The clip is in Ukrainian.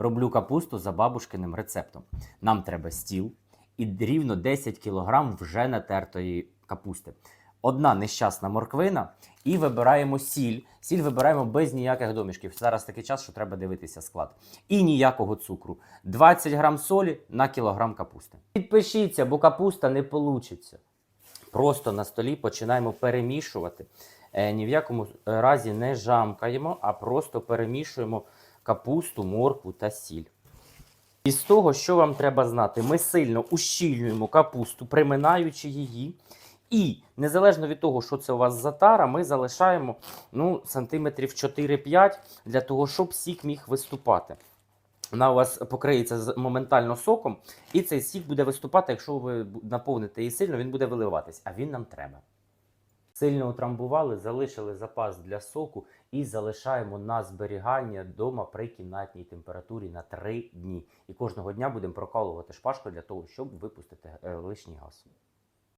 Роблю капусту за бабушкиним рецептом. Нам треба стіл і рівно 10 кг вже натертої капусти. Одна нещасна морквина, і вибираємо сіль. Сіль вибираємо без ніяких домішків. Зараз такий час, що треба дивитися склад. І ніякого цукру. 20 грам солі на кілограм капусти. Підпишіться, бо капуста не получиться. Просто на столі починаємо перемішувати. Е, ні в якому разі не жамкаємо, а просто перемішуємо капусту, моркву та сіль. Із того, що вам треба знати, ми сильно ущільнюємо капусту, приминаючи її. І незалежно від того, що це у вас за тара, ми залишаємо ну, сантиметрів 4-5 для того, щоб сік міг виступати. Вона у вас покриється моментально соком, і цей сік буде виступати, якщо ви наповните її сильно, він буде виливатись, а він нам треба. Сильно утрамбували, залишили запас для соку і залишаємо на зберігання вдома при кімнатній температурі на 3 дні. І кожного дня будемо прокалувати шпажку для того, щоб випустити е, лишній газ.